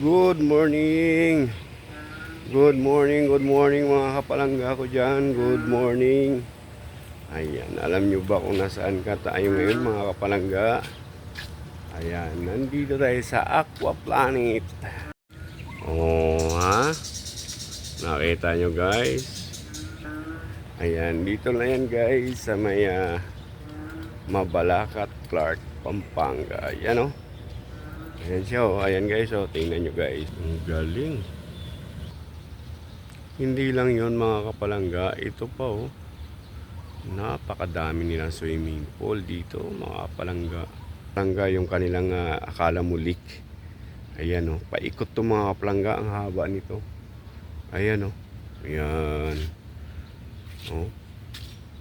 Good morning. Good morning, good morning mga kapalangga ko dyan. Good morning. Ayan, alam nyo ba kung nasaan ka tayo ngayon mga kapalangga? Ayan, nandito tayo sa Aqua Planet. Oh, ha? Nakita nyo guys? Ayan, dito na yan guys sa may ah, Mabalacat, Clark, Pampanga. Ayan oh. Ayan siya oh. Ayan guys oh. Tingnan nyo guys. Ang galing. Hindi lang yon mga kapalangga. Ito pa oh. Napakadami nilang swimming pool dito mga kapalangga. Palangga yung kanilang ah, akala mo leak. Ayan oh. Paikot to mga kapalangga. Ang haba nito. Ayan oh. Ayan. Oh.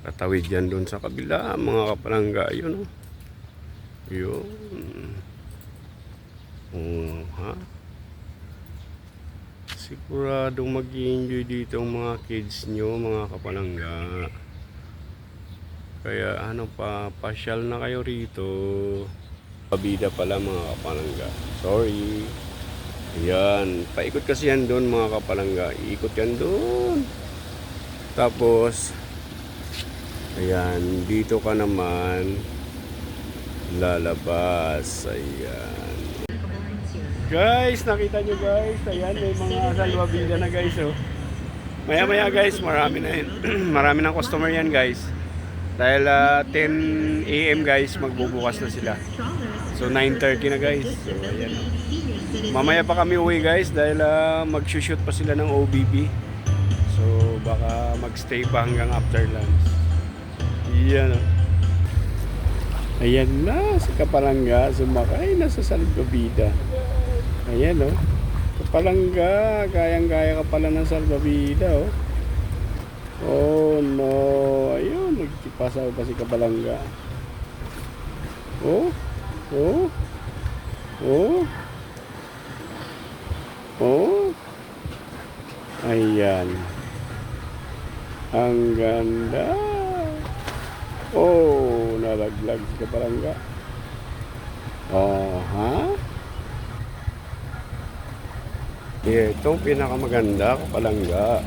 Tatawid yan doon sa kabila mga kapalangga. Ayun oh. Yun. Oh, ha? Siguradong mag enjoy dito ang mga kids nyo, mga kapalangga. Kaya ano pa, pasyal na kayo rito. Pabida pala mga kapalangga. Sorry. Ayan, paikot kasi yan doon mga kapalangga. Iikot yan doon. Tapos, ayan, dito ka naman lalabas. Ayan. Guys, nakita nyo guys. Ayan, may mga salwabida na guys. Oh. Maya maya guys, marami na yun. marami ng customer yan guys. Dahil ah, 10 a.m. guys, magbubukas na sila. So 9.30 na guys. So ayan. oh. Mamaya pa kami uwi guys dahil ah, mag-shoot pa sila ng OBB. So baka magstay pa hanggang after lunch. Yan oh. Ayan na, si Kapalangga, sumakay na sa salbabida. Ayan oh. Kapalangga, kayang-kaya ka pala ng salbabida oh. Oh no, ayun, nagtipasaw pa si Kapalangga. Oh, oh, oh, oh. Ayan. Ang ganda. Oh, nalaglag si Kapalangga. Oh, ha? Yeah, ito pinakamaganda Kapalangga.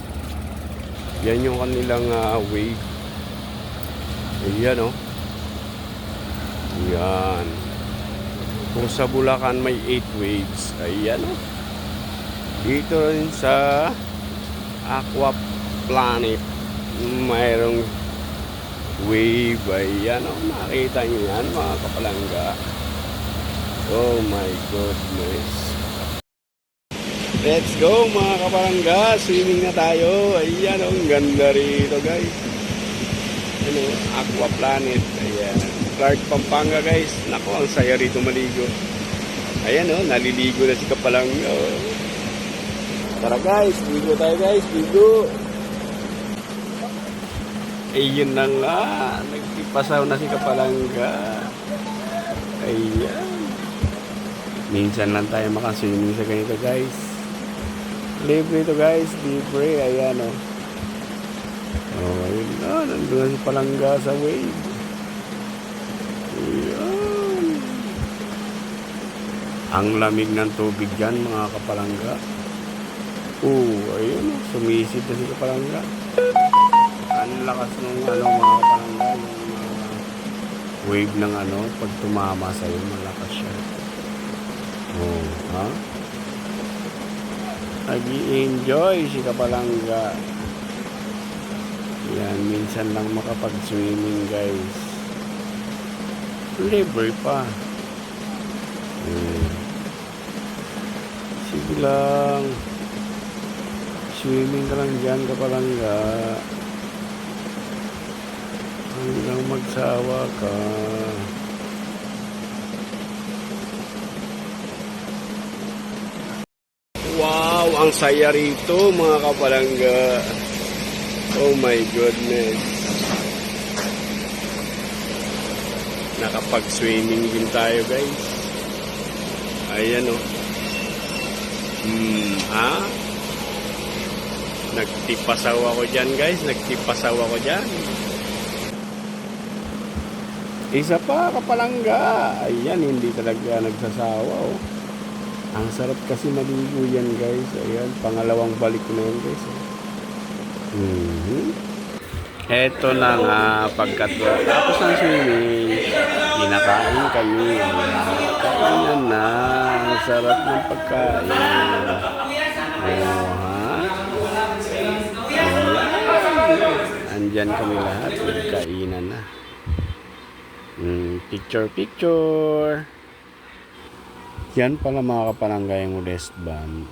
Yan yung kanilang ah, wave. Ayan oh. Yan. Kung sa Bulacan may 8 waves. Ayan oh. Dito rin sa Aqua Planet mayroong wave. Ayan oh. Makita nyo yan mga kapalangga. Oh my goodness. Let's go mga kaparangga. Swimming na tayo. Ayan, oh, ang ganda rito guys. Ano, Aqua Planet. Ayan. Clark, Pampanga guys. Nako, ang saya rito maligo. Ayan oh, naliligo na si Kapalangga. Oh. Tara guys, ligo tayo guys. Ligo. Ayun na nga. Nagpipasaw na si Kapalangga. Ayan. Minsan lang tayo makaswimming sa ganito guys. Libre ito guys, libre. Ayan o. Oh. oh, ayun na. Nandun na si Palangga sa wave. Ayan. Ang lamig ng tubig dyan mga kapalangga. Oo, ayun o. Sumisid na si kapalangga. Ang lakas ng ano mga kapalangga. Uh, wave ng ano. Pag tumama sa'yo, malakas siya. Oh, ha? Nag-i-enjoy si Kapalangga. Yan, minsan lang makapag-swimming guys. Libre pa. Hmm. Sige lang. Swimming ka lang dyan, Kapalangga. Hanggang magsawa ka. Ang saya rito mga kapalangga. Oh my goodness. Nakapag-swimming din tayo guys. Ayan o. Oh. Hmm, ha? Nagtipasaw ako dyan guys. Nagtipasaw ako dyan. Isa pa, kapalangga. Ayan, hindi talaga nagsasawa oh. Ang sarap kasi maligo yan guys. Ayan, pangalawang balik na yan guys. Mhm. Eto na nga, pagkat tapos ng swimming, kinakain kami. Kainan na, ang sarap ng pagkain. Ayan. Andyan kami lahat, nagkainan na. Mm, picture, picture. Yan pala mga kapalanggay ang West Band.